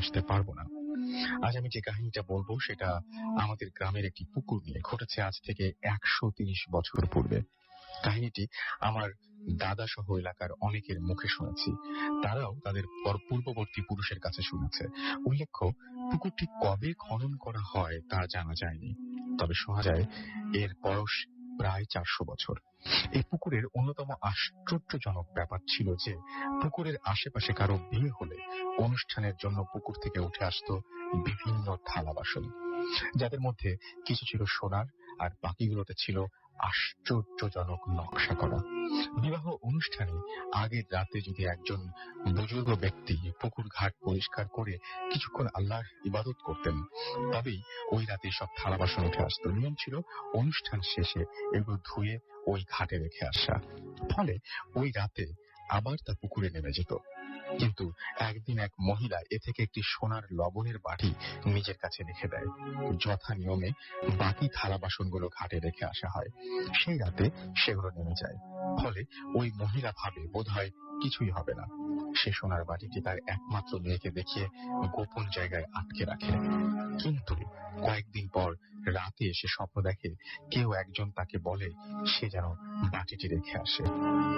আসতে পারব না। আজ আমি যে কাহিনীটা বলব, সেটা আমাদের গ্রামের একটি পুকুর নিয়ে ঘটেছে আজ থেকে একশো তিরিশ বছর পূর্বে। কাহিনীটি আমার দাদা সহ এলাকার অনেকের মুখে শুনেছি। তারাও তাদের পর- পূর্ববর্তী পুরুষের কাছে শুনেছে। উল্লেখ্য, পুকুরটি কবে খনন করা হয় তা জানা যায়নি। তবে শোনা যায়, এর বয়স প্রায় চারশো বছর। এই পুকুরের অন্যতম আশ্চর্যজনক ব্যাপার ছিল যে, পুকুরের আশেপাশে কারও বিয়ে হলে অনুষ্ঠানের জন্য পুকুর থেকে উঠে আসত বিভিন্ন থালা বাসন। যাদের মধ্যে কিছু ছিল সোনার আর বাকিগুলোতে ছিল আশ্চর্যজনক নকশা করা। বিবাহ অনুষ্ঠানে আগের রাতে যদি একজন বুজুর্গ ব্যক্তি পুকুর ঘাট পরিষ্কার করে কিছুক্ষণ আল্লাহর ইবাদত করতেন, তবেই ওই রাতে সব থালা বাসন উঠে আসতো। নিয়ম ছিল অনুষ্ঠান শেষে এগুলো ধুয়ে ওই ঘাটে রেখে আসা। ফলে ওই রাতে আবার তা পুকুরে নেমে যেত। কিন্তু একদিন এক মহিলা এ থেকে একটি সোনার লবণের বাটি নিজের কাছে রেখে দেয়। যথা নিয়মে বাকি থালা বাসনগুলো ঘাটে রেখে আসা হয়। সেই রাতে সেগুলো নেমে যায়। ফলে ওই মহিলা ভাবে বোধহয় কিছুই হবে না। সে সোনার বাটিটি তার একমাত্র মেয়েকে দেখিয়ে গোপন জায়গায় আটকে রাখে। কিন্তু কয়েকদিন পর রাতে এসে স্বপ্ন দেখে কেউ একজন তাকে বলে সে যেন বাটিটি রেখে আসে।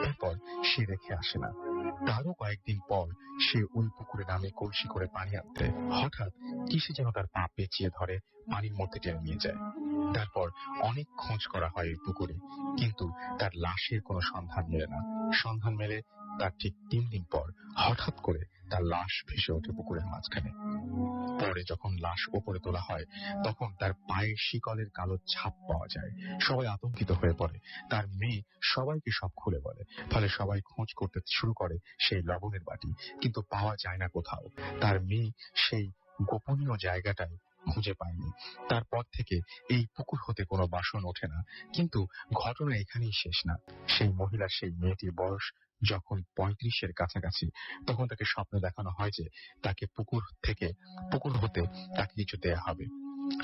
এরপর সে রেখে আসে না। তারও কয়েকদিন পর সে ওই পুকুরে নামে কলসি করে পানি আনতে। হঠাৎ কিসে যেন তার পা পেঁচিয়ে ধরে, পানির মধ্যে টেনে নিয়ে যায়। তারপর অনেক খোঁজ করা হয় ওই পুকুরে, কিন্তু তার লাশের কোনো সন্ধান মেলে না। সন্ধান মেলে তার ঠিক তিন দিন পর হঠাৎ করে তার লাশ ভেসে ওঠে পুকুরের মাঝখানে। পরে যখন লাশ ওপরে তোলা হয়, তখন তার পায়ে শিকলের কালো ছাপ পাওয়া যায়। সবাই আতঙ্কিত হয়ে পড়ে। তার মেয়ে সবাইকে সব খুলে বলে। ফলে সবাই খোঁজ করতে শুরু করে সেই লবণের বাটি। কিন্তু পাওয়া যায় না কোথাও। তার মেয়ে সেই গোপনীয় জায়গাটায় খুঁজে পায়নি। তারপর থেকে এই পুকুর হতে কোনো বাসন ওঠে না। কিন্তু ঘটনা এখানেই শেষ না। সেই মহিলা, সেই মেয়েটির বয়স যখন পঁয়ত্রিশের কাছাকাছি, তখন তাকে স্বপ্নে দেখানো হয় যে তাকে পুকুর থেকে, পুকুর হতে তাকে কিছু দেয়া হবে।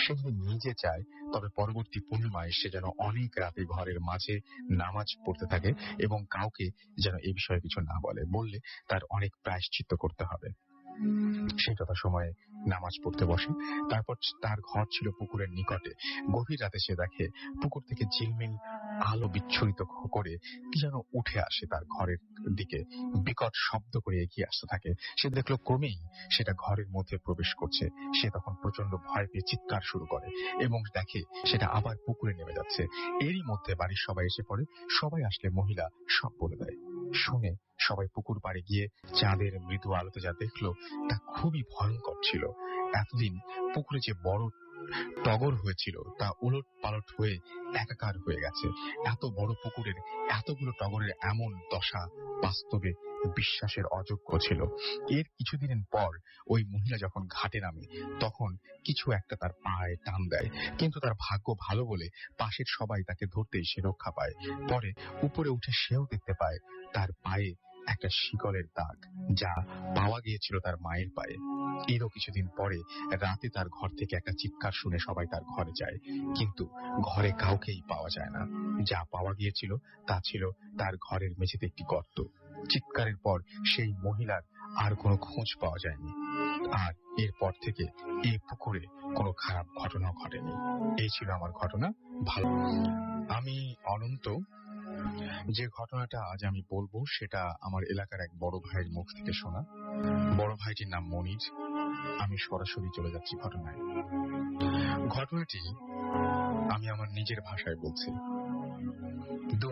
সে যদি নিজে চায়, তবে পরবর্তী পূর্ণিমায় সে যেন অনেক রাতে ঘরের মাঝে নামাজ পড়তে থাকে এবং কাউকে যেন এ বিষয়ে কিছু না বলে। বললে তার অনেক প্রায়শ্চিত্ত করতে হবে। সে যথা সময়ে নামাজ পড়তে বসে। তারপর তার ঘর ছিল পুকুরের নিকটে। গভীর রাতে সে দেখে পুকুর থেকে ঝিলমিল আলো বিচ্ছুরিত করে কি যেন উঠে আসে তার ঘরের দিকে। বিকট শব্দ করে এগিয়ে আসতে থাকে। সে দেখল ক্রমেই সেটা ঘরের মধ্যে প্রবেশ করছে। সে তখন প্রচণ্ড ভয় পেয়ে চিৎকার শুরু করে এবং দেখে সেটা আবার পুকুরে নেমে যাচ্ছে। এরই মধ্যে বাড়ির সবাই এসে পড়ে। সবাই আসলে মহিলা সব বলে দেয়। শুনে সবাই পুকুর পাড়ে গিয়ে চাঁদের মৃদু আলোতে যা দেখল তা খুবই ভয়ঙ্কর ছিল। এতদিন পুকুরে যে বড় টগর হয়েছিল, তা উলট পালট হয়ে একাকার হয়ে গেছে। এত বড় পুকুরের, এতগুলো টগরের এমন দশা বাস্তবে বিশ্বাসের অযোগ্য ছিল। এর কিছুদিন পর ওই মহিলা যখন ঘাটে নামে, তখন কিছু একটা তার পায়ে টান দেয়। কিন্তু তার ভাগ্য ভালো বলে পাশের সবাই তাকে ধরতেই সে রক্ষা পায়। পরে উপরে উঠে সেও দেখতে পায় তার পায়ে একটা শিকলের দাগ, যা পাওয়া গিয়েছিল তার মায়ের পায়ে। এরও কিছুদিন পরে রাতে তার ঘর থেকে একটা চিৎকার শুনে সবাই তার ঘরে যায়। কিন্তু ঘরে কাউকেই পাওয়া যায় না। যা পাওয়া গিয়েছিল, তা ছিল তার ঘরের মেঝেতে একটি গর্ত। চিৎকারের পর সেই মহিলার আর কোনো খোঁজ পাওয়া যায়নি। আর এরপর থেকে এই পুকুরে কোনো খারাপ ঘটনা ঘটেনি। এই ছিল আমার ঘটনা। ভালো আমি অনন্ত। যে ঘটনাটা আজ আমি বলব, সেটা আমার এলাকার এক বড় ভাইয়ের মুখ থেকে শোনা। বড় ভাইটির নাম মনির। আমি সরাসরি চলে যাচ্ছি ঘটনায়। ঘটনাটি আমি আমার নিজের ভাষায় বলছি। দু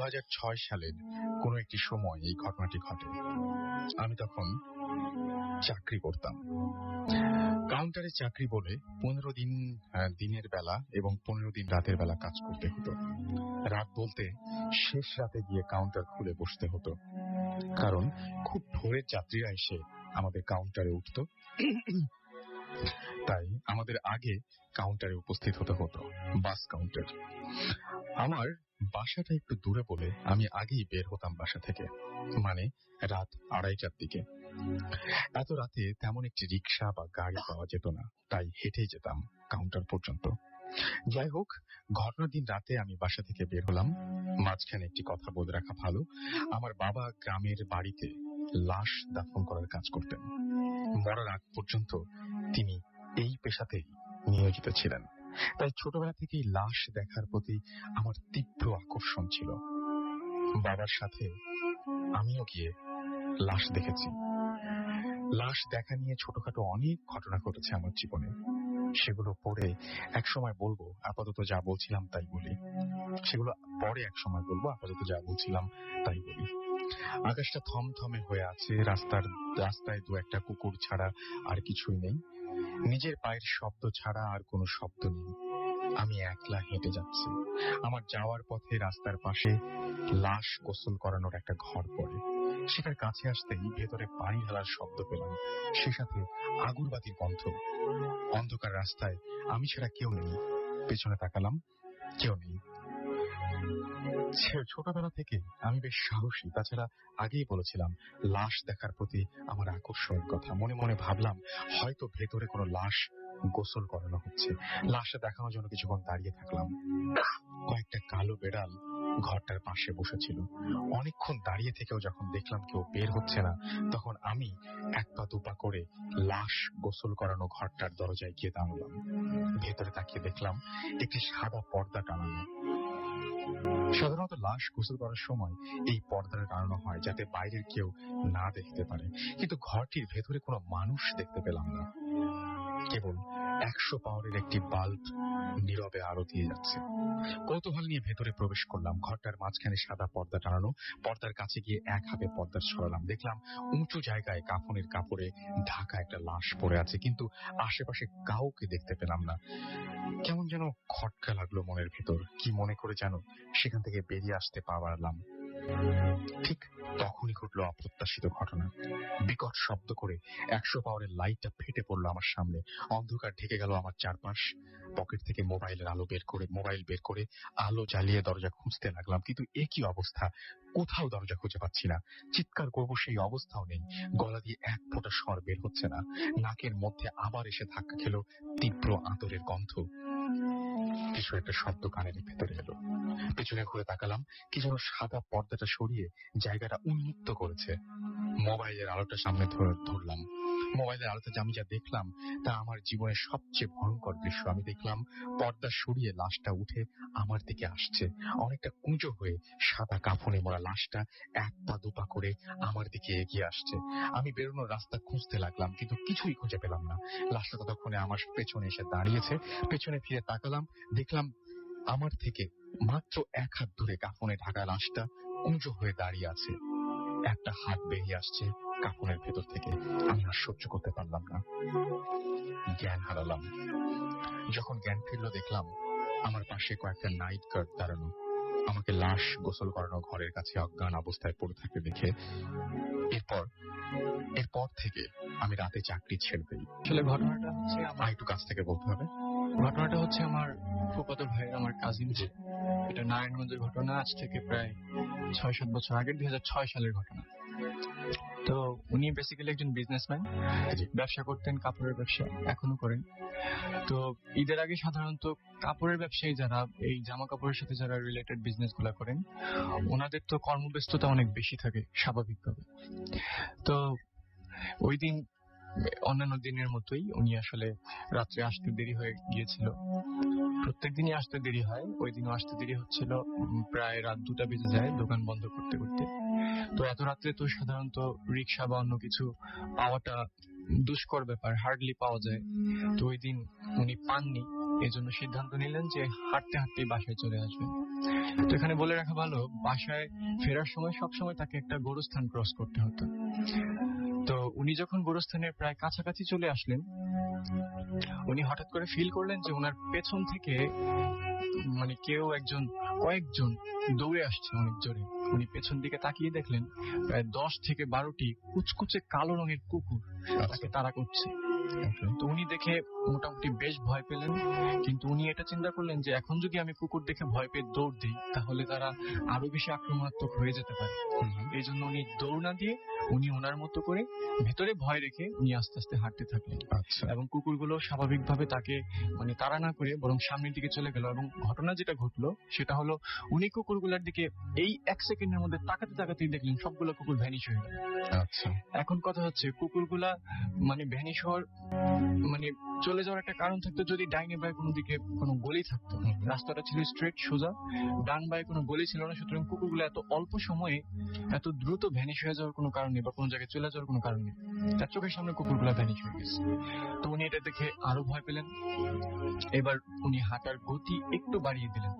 সালের কোন একটি সময় এই ঘটনাটি ঘটে। আমি তখন চাকরি করতাম। কাউন্টারে চাকরি বলে পনেরো দিন দিনের বেলা এবং পনেরো দিন রাতের বেলা কাজ করতে হতো। রাত বলতে শেষ রাতে গিয়ে কাউন্টার খুলে বসতে হতো। কারণ খুব ভোরের যাত্রীরা এসে আমাদের কাউন্টারে উঠতো। তাই আমাদের আগে কাউন্টারে উপস্থিত হতে হতো বাস কাউন্টার আমার বাসাটা একটু দূরে বলে আমি আগেই বের হতাম বাসা থেকে মানে রাত আড়াইটার দিকে। এত রাতে তেমন একটি রিক্সা বা গাড়ি পাওয়া যেত না, তাই হেঁটেই যেতাম কাউন্টার পর্যন্ত। যাই হোক ঘটনার দিন রাতে আমি বাসা থেকে বের হলাম। মাঝখানে একটি কথা বলে রাখা ভালো, আমার বাবা গ্রামের বাড়িতে লাশ দাফন করার কাজ করতেন। মরার আগ পর্যন্ত তিনি এই পেশাতেই নিয়োজিত ছিলেন। তাই ছোটবেলা থেকেই লাশ দেখার প্রতি আমার তীব্র আকর্ষণ ছিল। বাবার সাথে আমিও গিয়ে লাশ দেখেছি। লাশ দেখা নিয়ে ছোটখাটো অনেক ঘটনা ঘটেছে আমার জীবনে। সেগুলো পরে এক সময় বলব, আপাতত যা বলছিলাম তাই বলি। সেগুলো পরে এক সময় বলব, আপাতত যা বলছিলাম তাই বলি। আকাশটা থমথমে হয়ে আছে, রাস্তার, রাস্তায় দু একটা কুকুর ছাড়া আর কিছুই নেই। নিজের পায়ের শব্দ ছাড়া আর কোনো শব্দ নেই। আমি একলা হেঁটে যাচ্ছি। আমার যাওয়ার পথে রাস্তার পাশে লাশ গোসল করানোর একটা ঘর পড়ে। সেটার কাছে আসতেই ভেতরে পানি ঢালার শব্দ পেলাম। সে সাথে আগুরবাতির গন্ধ। অন্ধকার রাস্তায় আমি ছাড়া কেউ নেই। পেছনে তাকালাম, কেউ নেই। ছোটবেলা থেকে আমি বেশ সাহসী। তাছাড়া আগেই বলেছিলাম, লাশ দেখার প্রতি আমার আকর্ষণের কথা। মনে মনে ভাবলাম, হয়তো ভেতরে কোনো লাশ গোসল করানো হচ্ছে। লাশটা দেখানোর জন্য কিছুক্ষণ দাঁড়িয়ে থাকলাম। কয়েকটা কালো বেড়াল ঘরটার পাশে বসেছিল। অনেকক্ষণ দাঁড়িয়ে থেকেও যখন দেখলাম কেউ বের হচ্ছে না, তখন আমি এক পা দুপা করে লাশ গোসল করানো ঘরটার দরজায় গিয়ে দাঁড়ালাম। ভেতরে তাকিয়ে দেখলাম, একটি সাদা পর্দা টানানো। সাধারণত লাশ গোসল করার সময় এই পর্দার টানানো হয় যাতে বাইরের কেউ না দেখতে পারে। কিন্তু ঘরটির ভেতরে কোনো মানুষ দেখতে পেলাম না। কেবল একশো পাওয়ারের একটি বাল্ব নীরবে আরও দিয়ে যাচ্ছে। কৌতূহল নিয়ে ভেতরে প্রবেশ করলাম। ঘরটার মাঝখানে সাদা পর্দা টানানো, পর্দার কাছে গিয়ে এক হাতে পর্দা ছড়ালাম। দেখলাম উঁচু জায়গায় কাফনের কাপড়ে ঢাকা একটা লাশ পড়ে আছে, কিন্তু আশেপাশে কাউকে দেখতে পেলাম না। কেমন যেন খটকা লাগল মনের ভেতর। কি মনে করে যেন সেখান থেকে বেরিয়ে আসতে পারলাম। ঠিক তখনই ঘটলো অপ্রত্যাশিত ঘটনা। বিকট শব্দ করে একশো পাওয়ারের লাইটটা ফেটে পড়ল আমার সামনে। অন্ধকার ঢেকে গেল আমার চারপাশ। পকেট থেকে মোবাইলের আলো বের করে, মোবাইল বের করে আলো জ্বালিয়ে দরজা খুঁজতে লাগলাম। কিন্তু এ কি অবস্থা? কোথাও দরজা খুঁজে পাচ্ছি না। চিৎকার করব সেই অবস্থাও নেই। গলা দিয়ে এক ফোঁটা স্বর বের হচ্ছে না। নাকের মধ্যে আবার এসে ধাক্কা খেলো তীব্র আতরের গন্ধ। কিছু একটা শব্দ কানের ভেতরে এলো। পেছনে ঘুরে তাকালাম, কি যেন সাদা পর্দাটা সরিয়ে জায়গাটা উন্মুক্ত করেছে। মোবাইলের আলোটা সামনে ধরে- ধরলাম। মোবাইলের আলোতে আমি যা দেখলাম, তা আমার জীবনের সবচেয়ে ভয়ঙ্কর দৃশ্য। আমি দেখলাম পর্দা সরিয়ে লাশটা উঠে আমার দিকে আসছে। অনেকটা কুঁজো হয়ে সাদা কাফনে মোড়া লাশটা এক পা দুপা করে আমার দিকে এগিয়ে আসছে। আমি বেরোনোর রাস্তা খুঁজতে লাগলাম, কিন্তু কিছুই খুঁজে পেলাম না। লাশটা ততক্ষণে আমার পেছনে এসে দাঁড়িয়েছে। পেছনে ফিরে তাকালাম, দেখলাম আমার থেকে মাত্র এক হাত ধরে কাফনে ঢাকা লাশটা কুঁজো হয়ে দাঁড়িয়ে আছে। একটা হাত বেরিয়ে আসছে কাফনের ভেতর থেকে। আমি আর সহ্য করতে পারলাম না। জ্ঞান হারালাম। যখন জ্ঞান ফিরলো দেখলাম আমার পাশে কয়েকটা নাইট গার্ড দাঁড়ানো। আমাকে লাশ গোসল করানো ঘরের কাছে অজ্ঞান অবস্থায় পড়ে থাকতে দেখে। এরপর এরপর থেকে আমি রাতে চাকরি ছেড়ে দিই। আসলে ঘটনাটা হচ্ছে আমার একটু কাছ থেকে বলতে হবে। ঘটনাটা হচ্ছে আমার ফুফাতো ভাইয়ের আমার কাজিন এটা নারায়ণগঞ্জের ঘটনা আজ থেকে প্রায় ছয় সাত বছর আগের দুই সালের ঘটনা। তো উনি বেসিক্যালি একজন বিজনেসম্যান ব্যবসা করতেন কাপড়ের ব্যবসা এখনও করেন। তো ঈদের আগে সাধারণত কাপড়ের ব্যবসায়ী যারা এই জামা কাপড়ের সাথে যারা রিলেটেড বিজনেসগুলা করেন ওনাদের তো কর্মব্যস্ততা অনেক বেশি থাকে স্বাভাবিকভাবে। তো ওই দিন অন্যান্য দিনের মতোই উনি আসলে রাত্রে আসতে দেরি হয়ে গিয়েছিল। প্রত্যেক দিনই আসতে দেরি হয়। ওই দিনও আসতে দেরি হচ্ছিল। প্রায় রাত দুটা বেজে যায় দোকান বন্ধ করতে করতে। তো এত রাত্রে তো সাধারণত রিক্সা বা অন্য কিছু পাওয়াটা দুষ্কর ব্যাপার হার্ডলি পাওয়া যায়। তো ওই দিন উনি পাননি। এই জন্য সিদ্ধান্ত নিলেন যে হাঁটতে হাঁটতেই বাসায় চলে আসবেন। তো এখানে বলে রাখা ভালো, বাসায় ফেরার সময় সব সময় তাকে একটা গোরস্থান ক্রস করতে হতো। তো উনি যখন গোরস্থানের প্রায় কাছাকাছি চলে আসলেন উনি হঠাৎ করে ফিল করলেন যে ওনার পেছন থেকে মানে কেউ একজন কয়েকজন দৌড়ে আসছে অনেক জোরে। উনি পেছন দিকে তাকিয়ে দেখলেন প্রায় দশ থেকে বারোটি কুচকুচে কালো রঙের কুকুর তাকে তাড়া করছে। তো উনি দেখে মোটামুটি বেশ ভয় পেলেন কিন্তু উনি এটা চিন্তা করলেন যে এখন যদি আমি কুকুর দেখে ভয় পেয়ে দৌড় দিই তাহলে তারা আরও বেশি আক্রমণাত্মক হয়ে যেতে পারে। এই জন্য উনি দৌড় না দিয়ে উনি ওনার মতো করে ভেতরে ভয় রেখে উনি আস্তে আস্তে হাঁটতে থাকলেন। আচ্ছা। এবং কুকুরগুলো স্বাভাবিকভাবে তাকে মানে তাড়া না করে বরং সামনের দিকে চলে গেল এবং ঘটনা যেটা ঘটলো সেটা হলো উনি কুকুরগুলোর দিকে এই এক সেকেন্ডের মধ্যে তাকাতে তাকাতেই দেখলেন সবগুলো কুকুর ভ্যানিশ হয়ে গেল। আচ্ছা। এখন কথা হচ্ছে কুকুরগুলা মানে ভ্যানিশ হওয়ার মানে চলে যাওয়ার একটা কারণ থাকতো যদি ডাইনে বাই কোনো দিকে কোনো গলি থাকতো। রাস্তাটা ছিল স্ট্রেট সোজা। ডান বাই কোনো গলি ছিল না সুতরাং কুকুরগুলো এত অল্প সময়ে এত দ্রুত ভ্যানিশ হয়ে যাওয়ার কোনো কারণ নেই বা কোনো জায়গায় চলে যাওয়ার কোনো কারণ নেই তার চোখের সামনে কুকুরগুলো ভ্যানিশ হয়ে গেছে। তো উনি এটা দেখে আরও ভয় পেলেন। এবার উনি হাঁটার গতি একটু বাড়িয়ে দিলেন।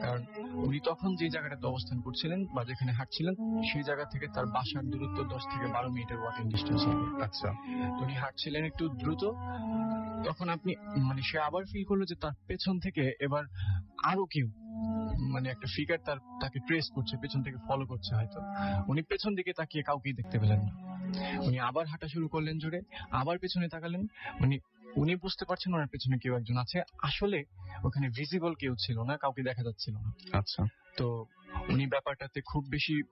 কারণ উনি তখন যে জায়গাটাতে অবস্থান করছিলেন বা যেখানে হাঁটছিলেন সেই জায়গা থেকে তার বাসার দূরত্ব দশ থেকে বারো মিনিটের ওয়াকিং ডিস্টেন্স হবে। আচ্ছা। তো উনি হাঁটছিলেন একটু দ্রুত। তখন আপনি মানে সে আবার ফিল করল যে তার পেছন থেকে এবার আরও কেউ মানে একটা ফিগার তার তাকে ট্রেস করছে পেছন থেকে ফলো করছে হয়তো। উনি পেছন দিকে তাকিয়ে কাউকেই দেখতে পেলেন না। উনি আবার হাঁটা শুরু করলেন জোরে আবার পেছনে তাকালেন। মানে উনি বুঝতে পারছেন ওনার পেছনে কেউ একজন আছে। আসলে ওখানে ভিজিবল কেউ ছিল না কাউকে দেখা যাচ্ছিল না। আচ্ছা। তো উনি ব্যাপারটাতে খুব বেশি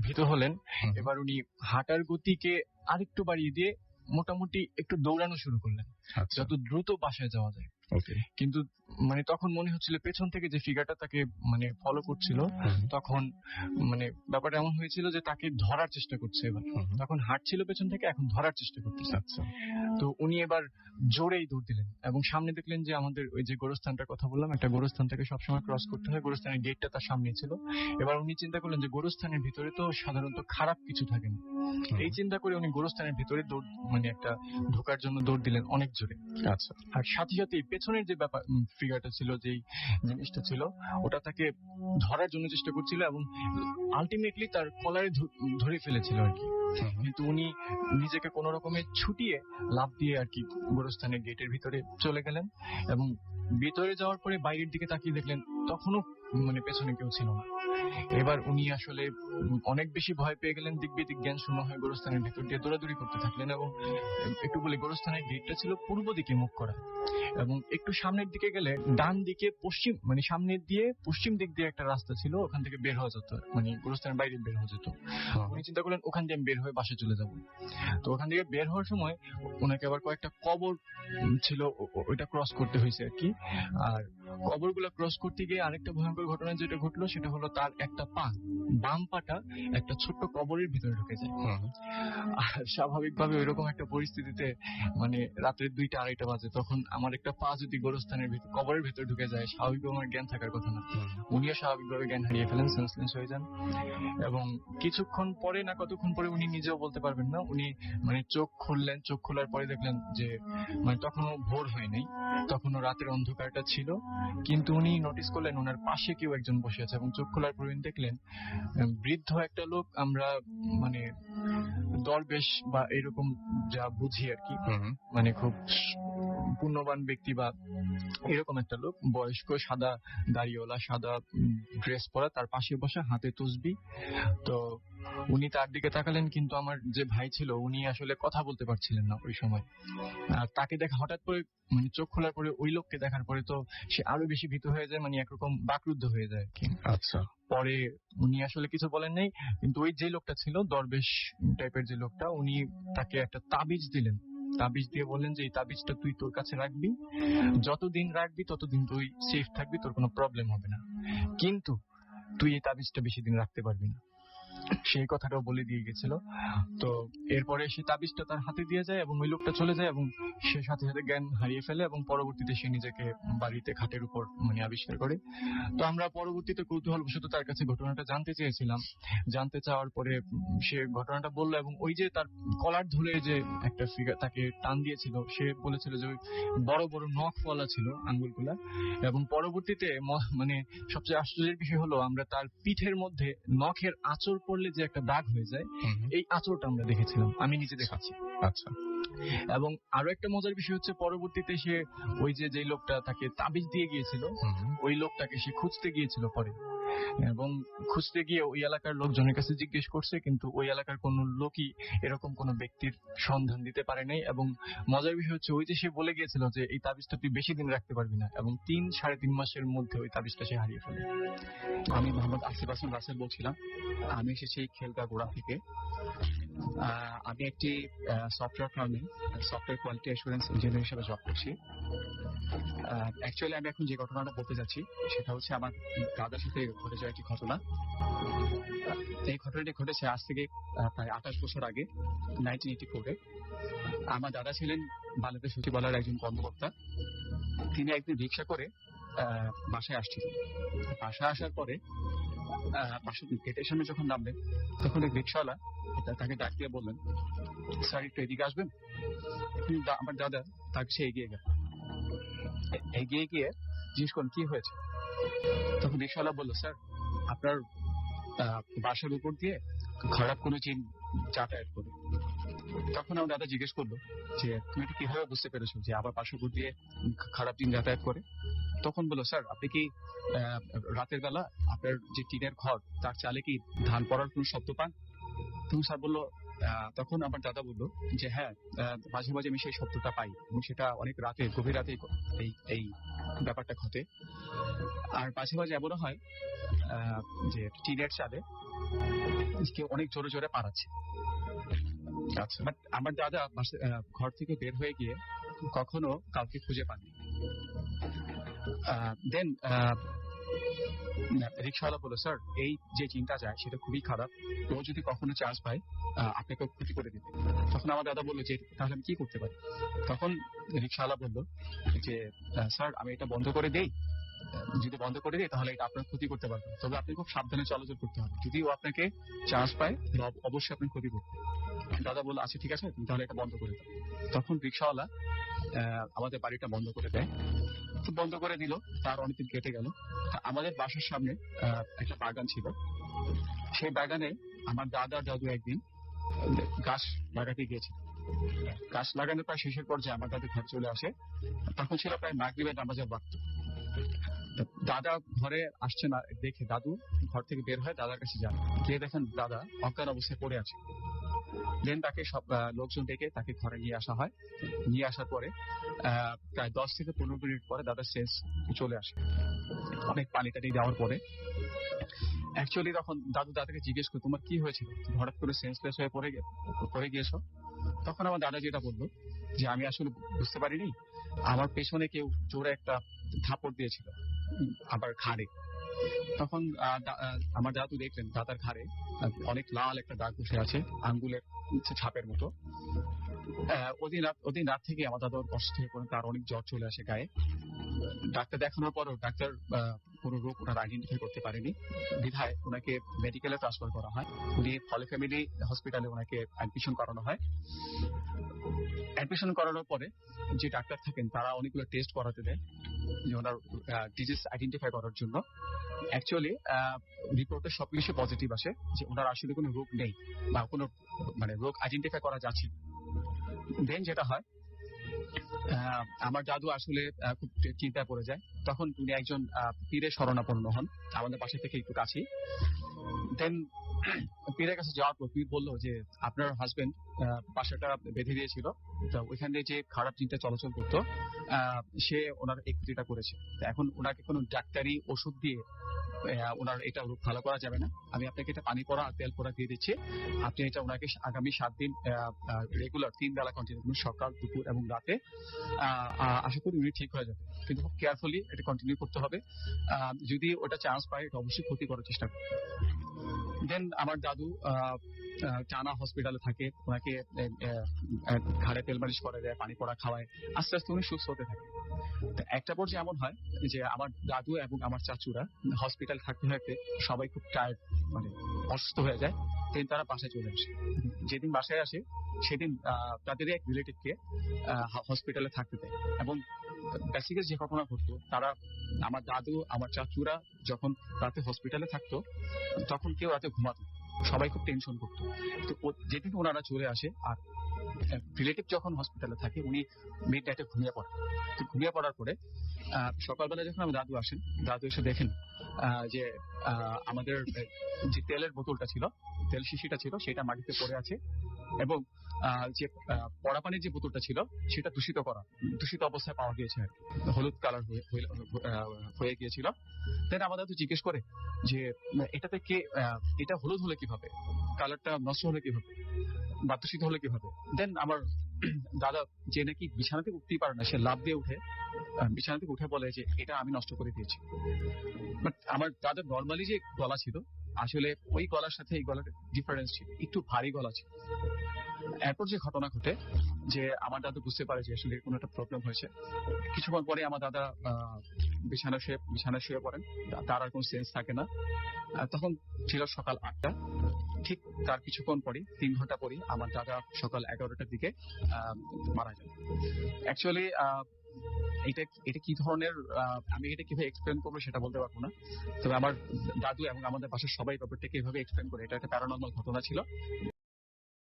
ভীত হলেন। এবার উনি হাঁটার গতিকে আরেকটু বাড়িয়ে দিয়ে মোটামুটি একটু দৌড়ানো শুরু করলেন। আচ্ছা। যত দ্রুত বাসায় যাওয়া যায়। কিন্তু মানে তখন মনে হচ্ছিল পেছন থেকে যে ফিগারটা তাকে মানে ফলো করছিল তখন মানে ব্যাপারটা এমন হয়েছিল যে তাকে ধরার চেষ্টা করছে এবার। তখন হাঁটছিল পেছন থেকে এখন ধরার চেষ্টা করতেছে। আচ্ছা। তো উনি এবার জোরেই দৌড় দিলেন এবং সামনে দেখলেন যে আমাদের ওই যে গোরস্থানটার কথা বললাম একটা গোরস্থান থেকে সবসময় ক্রস করতে হয়। গোরস্থানের গেটটা তার সামনে ছিল। এবার উনি চিন্তা করলেন যে গোরস্থানের ভিতরে তো সাধারণত খারাপ কিছু থাকে না। এই চিন্তা করে উনি গোরস্থানের ভিতরে দৌড় মানে একটা ঢোকার জন্য দৌড় দিলেন অনেক জোরে। আচ্ছা। আর সাথে সাথে পেছনের যে ব্যাপার ফিগারটা ছিল যেই জিনিসটা ছিল ওটা তাকে ধরার জন্য চেষ্টা করছিল এবং আলটিমেটলি তার কলারে ধরে ফেলেছিল আর কি। কিন্তু উনি নিজেকে কোন রকমে ছুটিয়ে লাভ দিয়ে আর কি গোরস্থানের গেটের ভিতরে চলে গেলেন এবং ভিতরে যাওয়ার পরে বাইরের দিকে তাকিয়ে দেখলেন তখনও মানে পেছনে কেউ ছিল না। এবার উনি আসলে অনেক বেশি ভয় পেয়ে গেলেন দিক জ্ঞান শূন্য হয়ে গোরস্থানের ভিতর দিয়ে দৌড়াদৌড়ি করতে থাকলেন এবং একটু বলি গোরস্থানের গেটটা ছিল পূর্ব দিকে মুখ করা এবং একটু সামনের দিকে গেলে ডান দিকে পশ্চিম মানে সামনের দিয়ে পশ্চিম দিক দিয়ে একটা রাস্তা ছিল ওখান থেকে বের হওয়া যেত মানে গোরস্থানের বাইরে বের হওয়া যেত। উনি চিন্তা করলেন ওখান দিয়ে আমি বের হয়ে বাসে চলে যাব। তো ওখান থেকে বের হওয়ার সময় ওনাকে আবার কয়েকটা কবর ছিল ওইটা ক্রস করতে হয়েছে আর কি। আর কবরগুলো ক্রস করতে গিয়ে আরেকটা ভয়ঙ্কর ঘটনা যেটা ঘটলো সেটা হলো তার একটা পা বাম পাটা একটা ছোট্ট কবরের ভিতরে ঢুকে যায়। আর স্বাভাবিকভাবে ওইরকম একটা পরিস্থিতিতে মানে রাত্রের দুইটা আড়াইটা বাজে তখন আমার একটা পা যদি গোরস্থানের ভিতর কবরের ভিতরে ঢুকে যায় স্বাভাবিকভাবে আমার জ্ঞান থাকার কথা না। উনিও স্বাভাবিকভাবে জ্ঞান হারিয়ে ফেলেন সেন্সলেস হয়ে যান। এবং কিছুক্ষণ পরে না কতক্ষণ পরে উনি নিজেও বলতে পারবেন না উনি মানে চোখ খুললেন চোখ খোলার পরে দেখলেন যে মানে তখনও ভোর হয় নাই তখনও রাতের অন্ধকারটা ছিল। কিন্তু উনি নোটিস করলেন ওনার পাশে কেউ একজন বসে আছে এবং চোখ খোলার পরে উনি দেখলেন বৃদ্ধ একটা লোক আমরা মানে দরবেশ বা এরকম যা বুঝি আর কি মানে খুব পুণ্যবান ব্যক্তি বা এরকম একটা লোক বয়স্ক সাদা দাড়িওয়ালা সাদা ড্রেস পরা তার পাশে বসা হাতে তসবি। তো উনি তার দিকে তাকালেন কিন্তু আমার যে ভাই ছিল উনি আসলে কথা বলতে পারছিলেন না ওই সময়। আর তাকে দেখা হঠাৎ করে মানে চোখ খোলার পরে ওই লোককে দেখার পরে তো সে আরও বেশি ভীত হয়ে যায় মানে একরকম বাকরুদ্ধ হয়ে যায় আচ্ছা। পরে উনি আসলে কিছু বলেন নাই কিন্তু ওই যে লোকটা ছিল দরবেশ টাইপের যে লোকটা উনি তাকে একটা তাবিজ দিলেন। তাবিজ দিয়ে বললেন যে এই তাবিজটা তুই তোর কাছে রাখবি। যতদিন রাখবি ততদিন তুই সেফ থাকবি তোর কোনো প্রবলেম হবে না। কিন্তু তুই এই তাবিজটা বেশি দিন রাখতে পারবি না। সেই কথাটাও বলে দিয়ে গেছিল। তো এরপরে সে তাবিজটা তার হাতে দিয়ে যায় এবং ওই লোকটা চলে যায় এবং সে সাথে সাথে জ্ঞান হারিয়ে ফেলে এবং পরবর্তীতে সে নিজেকে বাড়িতে খাটের উপর মানে আবিষ্কার করে। তো আমরা পরবর্তীতে কৌতূহলবশত তার কাছে ঘটনাটা জানতে চেয়েছিলাম। জানতে চাওয়ার পরে সে ঘটনাটা বলল এবং ওই যে তার কলার ধরে যে একটা ফিগার তাকে টান দিয়েছিল, সে বলেছিল যে বড় বড় নখ ফলা ছিল আঙ্গুলগুলা। এবং পরবর্তীতে মানে সবচেয়ে আশ্চর্যের বিষয় হলো আমরা তার পিঠের মধ্যে নখের আঁচড় পড়লে যে একটা দাগ হয়ে যায় এই আচরটা আমরা দেখেছিলাম। আমি নিজে দেখাচ্ছি। আচ্ছা। এবং আরও একটা মজার বিষয় হচ্ছে পরবর্তীতে সে ওই যে যে লোকটা তাকে তাবিজ দিয়ে গিয়েছিল ওই লোকটাকে সে খুঁজতে গিয়েছিল পরে। এবং খুঁজতে গিয়ে ওই এলাকার লোকজনের কাছে জিজ্ঞেস করছে, কিন্তু ওই এলাকার কোন লোকই এরকম কোন ব্যক্তির সন্ধান দিতে পারে নাই এবং মজার বিষয় হচ্ছে ওই যে সে বলে গিয়েছিল যে এই তাবিজটা তুই বেশি দিন রাখতে পারবি না এবং তিন সাড়ে তিন মাসের মধ্যে ওই তাবিজটা সে হারিয়ে ফেলে। আমি মোহাম্মদ আসিফ হাসান রাসেল বলছিলাম, আমি এসেছি খেলকা গোড়া থেকে। আমি একটি সফটওয়্যার ফার্মে সফটওয়্যার কোয়ালিটি অ্যাসুরেন্স ইঞ্জিনিয়ার হিসেবে জব করছি। অ্যাকচুয়ালি আমি এখন যে ঘটনাটা বলতে যাচ্ছি, সেটা হচ্ছে আমার দাদার সাথে ঘটে যাওয়া একটি ঘটনা। এই ঘটনাটি ঘটেছে আজ থেকে প্রায় আঠাশ বছর আগে নাইনটিন এইটি ফোরে আমার দাদা ছিলেন বাংলাদেশ সচিবালয়ের একজন কর্মকর্তা। তিনি একদিন রিক্সা করে বাসায় আসছিলেন। বাসায় আসার পরে আহ, গেটের সামনে যখন নামলেন তখন এক রিক্সাওয়ালা তাকে ডাক দিয়ে বললেন স্যার একটু এদিকে আসবেন? আমার দাদা তার কাছে এগিয়ে গেল। এগিয়ে গিয়ে জিজ্ঞেস করলেন কি হয়েছে? তখন রিক্সাওয়ালা বলল স্যার আপনার বাসার উপর দিয়ে খারাপ কোনো চিন যাতায়াত করে। তখন আমার দাদা জিজ্ঞেস করল যে তুমি কীভাবে বুঝতে পেরেছ যে আবার বাসার উপর দিয়ে খারাপ দিন যাতায়াত করে? তখন বলল, স্যার, আপনি কি রাতের বেলা আপনার যে টিনের ঘর, তার চালে কি ধান পড়ার কোনো শব্দ পান? তখন স্যার বলল তখন আমার দাদা বলল যে হ্যাঁ মাঝে মাঝে আমি সেই শব্দটা পাই এবং সেটা অনেক রাতে, গভীর রাতে এই এই ব্যাপারটা ঘটে। আর মাঝে মাঝে এমনও হয় যে টিনের চালে কেউ অনেক জোরে জোরে পারাচ্ছে আচ্ছা আমার দাদা ঘর থেকে বের হয়ে গিয়ে কখনো কাউকে খুঁজে পাননি। দেন রিক্সাওয়ালা বলল স্যার এই যে চিন্তা যায়, সেটা খুবই খারাপ। ও যদি কখনো চান্স পায় আপনাকে ক্ষতি করে দিতে তখন আমার দাদা বলল, যে, তাহলে আমি কি করতে পারি? তখন রিক্সাওয়ালা বলল যে স্যার আমি এটা বন্ধ করে দেই। যদি বন্ধ করে দিই, তাহলে এটা আপনার ক্ষতি করতে পারবেন তবে আপনি খুব সাবধানে চলাচল করতে হবে। যদি ও আপনাকে চান্স পায় অবশ্যই আপনি ক্ষতি করবেন দাদা বলল আচ্ছা ঠিক আছে, তাহলে এটা বন্ধ করে দাও। তখন রিক্সাওয়ালা আমাদের বাড়িটা বন্ধ করে দেয়। বন্ধ করে দিল, তার অনেকদিন কেটে গেল। আমাদের বাসার সামনে একটা বাগান ছিল। সেই বাগানে আমার দাদা দাদু একদিন, গাছ লাগাতে গিয়েছিল। গাছ লাগানোর প্রায় শেষের পর্যায়ে আমার দাদু ঘর চলে আসে। তখন ছিল প্রায় মাগরিবের নামাজের বাক্ত দাদা ঘরে আসছে না, দেখে দাদু ঘর থেকে বের হয়ে, দাদার কাছে যান গিয়ে দেখেন দাদা অজ্ঞান অবস্থায় পড়ে আছে। দেন তাকে সব লোকজন ডেকে তাকে ঘরে নিয়ে আসা হয়। নিয়ে আসার পরে প্রায় দশ থেকে পনেরো মিনিট পরে দাদার সেন্স চলে আসে। অনেক পানি টানি দেওয়ার পরে। অ্যাকচুয়ালি তখন দাদু দাদাকে জিজ্ঞেস করে, তোমার কি হয়েছিল হঠাৎ করে সেন্সলেস হয়ে পড়ে পড়ে গিয়েছো? তখন আমার দাদা যেটা বলল, যে আমি আসলে বুঝতে পারিনি। আমার পেছনে কেউ জোরে একটা থাপড় দিয়েছিল, আবার ঘাড়ে। তখন আমার দাদু দেখলেন দাদার ঘাড়ে অনেক লাল একটা দাগ বসে আছে আঙ্গুলের ছাপের মতো। আহ, ওদিন রাত ওদিন রাত থেকে আমার দাদার কষ্ট হয়ে পড়ে তার অনেক জ্বর চলে আসে গায়ে। ডাক্তার দেখানোর পরও ডাক্তার আহ, কোনো রোগ ওনার আইডেন্টিফাই করতে পারেনি। বিধায় ওনাকে মেডিকেলে ট্রান্সফার করা হয়। উনি ফলে ফ্যামিলি হসপিটালে ওনাকে অ্যাডমিশন করানো হয়। অ্যাডমিশন করানোর পরে যে ডাক্তার থাকেন, তারা অনেকগুলো টেস্ট করাতে দেয়, যে ওনার ডিজিজ আইডেন্টিফাই করার জন্য। অ্যাকচুয়ালি রিপোর্টে সবকিছু পজিটিভ আসে, যে ওনার আসলে কোনো রোগ নেই বা কোনো মানে রোগ আইডেন্টিফাই করা যাচ্ছে দেন যেটা হয় আমার দাদু আসলে খুব চিন্তায় পড়ে যায়। তখন উনি একজন পীরের শরণাপন্ন হন। আমাদের বাসা থেকে একটু কাছেই। দেন পীরের কাছে যাওয়ার পর পীর বলল যে, আপনার হাজবেন্ড বাসাটা বেঁধে দিয়েছিল। তো ওইখান যে খারাপ চিন্তা চলাচল করতো সে ওনার এই করেছে। এখন ওনাকে কোনো ডাক্তারি ওষুধ দিয়ে ওনার এটা রোগ ভালো করা যাবে না। আমি আপনাকে এটা পানি পড়া, তেল পড়া দিয়ে দিচ্ছি। আপনি এটা ওনাকে আগামী সাত দিন রেগুলার তিন বেলা কন্টিনিউ করুন, সকাল, দুপুর এবং রাতে। আশা করি উনি ঠিক হয়ে যাবে। কিন্তু খুব কেয়ারফুলি এটা কন্টিনিউ করতে হবে। যদি ওটা চান্স পায়, এটা অবশ্যই ক্ষতি করার চেষ্টা করবে দেন আমার দাদু টানা হসপিটালে থাকে। ওনাকে ঘাড়ে তেল মালিশ করে দেয় পানি পড়া খাওয়ায়। আস্তে আস্তে উনি সুস্থ হতে থাকে। একটা পর্যায়ে এমন হয় যে আমার দাদু এবং আমার চাচুরা হসপিটাল থাকতে থাকতে সবাই খুব টায়ার্ড মানে অসুস্থ হয়ে যায়। দেন তারা বাসায় চলে আসে। যেদিন বাসায় আসে সেদিন আহ, তাদেরই এক রিলেটিভকে হসপিটালে থাকতে দেয়। এবং বেসিক্যালি যে ঘটনা ঘটতো তারা, আমার দাদু, আমার চাচুরা যখন রাতে হসপিটালে থাকতো, তখন কেউ রাতে ঘুমাতো সবাই খুব টেনশন করতো। তো যেদিন ওনারা চলে আসে, আর রিলেটিভ যখন হসপিটালে থাকে, উনি মিড নাইটে ঘুমিয়ে পড়ে। তো ঘুমিয়ে পড়ার পরে সকালবেলা যখন আমার দাদু আসেন, দাদু এসে দেখেন যে আমাদের যে তেলের বোতলটা ছিল, তেল শিশিটা ছিল, সেটা মাটিতে পড়ে আছে এবং যে পড়া পানির যে বোতলটা ছিল, সেটা দূষিত করা, দূষিত অবস্থায় পাওয়া গিয়েছে হলুদ কালার হয়ে গিয়েছিল। দেন আমার দাদু জিজ্ঞেস করে যে, এটাতে কে এটা হলুদ হলে কীভাবে? কালারটা নষ্ট হলে কীভাবে? বাধ্যসিদ্ধ হলে কি হবে দেন আমার দাদা যে নাকি বিছানা থেকে উঠতেই পারে না, সে লাভ দিয়ে উঠে বিছানা থেকে উঠে বলে যে, এটা আমি নষ্ট করে দিয়েছি। বাট আমার দাদার নর্মালি যে গলা ছিল, আসলে ওই গলার সাথে এই গলার ডিফারেন্স ছিল, একটু ভারী গলা ছিল। এরপর যে ঘটনা ঘটে, যে আমার দাদু বুঝতে পারে যে আসলে কোনো একটা প্রবলেম হয়েছে। কিছুক্ষণ পরে আমার দাদা বিছানা শুয়ে বিছানা শুয়ে পড়েন। তার আর কোনো সেন্স থাকে না। তখন ছিল সকাল আটটা। ঠিক তার কিছুক্ষণ পরই, তিন ঘণ্টা পরই আমার দাদা সকাল এগারোটার দিকে মারা যান। অ্যাকচুয়ালি এটা এটা কি ধরনের আমি এটা কীভাবে এক্সপ্লেন করব সেটা বলতে পারব না। তবে আমার দাদু এবং আমাদের বাসার সবাই ব্যাপারটাকে এভাবে এক্সপ্লেন করে। এটা একটা প্যারানর্মাল ঘটনা ছিল।